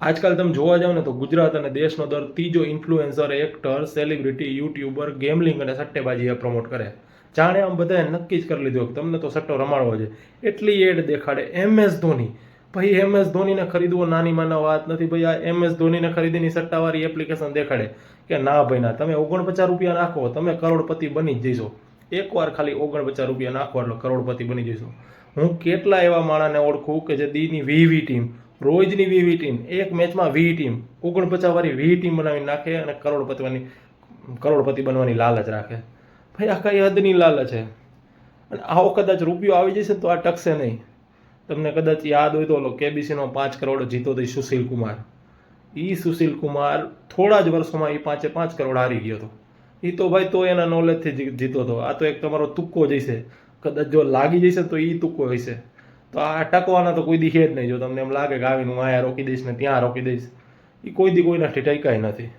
આજકાલ તમે જોવા જાવ ને તો ગુજરાત અને દેશનો દર ત્રીજો influencer actor celebrity YouTuber gambling અને સટ્ટેબાજી પ્રમોટ કરે. જાણે આમ બધાએ નક્કી જ કરી લીધું કે તમને તો સટ્ટો રમાડવો છે. એટલી એડ દેખાડે એમ એસ ધોની. ભાઈ એમ એસ ધોનીને ખરીદવો નાની માના વાત નથી. ભાઈ, આ એમ એસ ધોનીને ખરીદીની સટ્ટાવાળી એપ્લિકેશન દેખાડે. કે ના ભાઈ, ના, તમે ઓગણપચાસ રૂપિયા નાખો, તમે કરોડપતિ બની જ જઈશો. એકવાર ખાલી ઓગણપચાસ રૂપિયા નાખો એટલે કરોડપતિ બની જઈશો. હું કેટલા એવા માણાને ઓળખું કે જે દીની વીવી ટીમ રોજની વીવી ટીમ, એક મેચમાં વી ટીમ ઓગણપચાસવાળી વી ટીમ બનાવી નાખે અને કરોડપતિવાની, કરોડપતિ બનવાની લાલચ રાખે. ભાઈ, આ કઈ હદની લાલચ છે. અને આવો કદાચ રૂપિયો આવી જશે તો આ ટકશે નહીં. તમને કદાચ યાદ હોય તો ઓલો કેબીસીનો પાંચ કરોડ જીતો હતો સુશીલ કુમાર. એ સુશીલ કુમાર થોડા જ વર્ષોમાં એ પાંચે પાંચ કરોડ હારી ગયો હતો. એ તો ભાઈ તો એના નોલેજથી જીતો હતો. આ તો એક તમારો તુક્કો જઈશે કદાચ જો લાગી જશે તો એ તુક્કો હશે. તો આ ટકવાના તો કોઈ દી છે જ નહીં. જો તમને એમ લાગે કે આવીને હું અહીંયા રોકી દઈશ ને ત્યાં રોકી દઈશ એ કોઈ દી કોઈનાથી ટકાય નથી.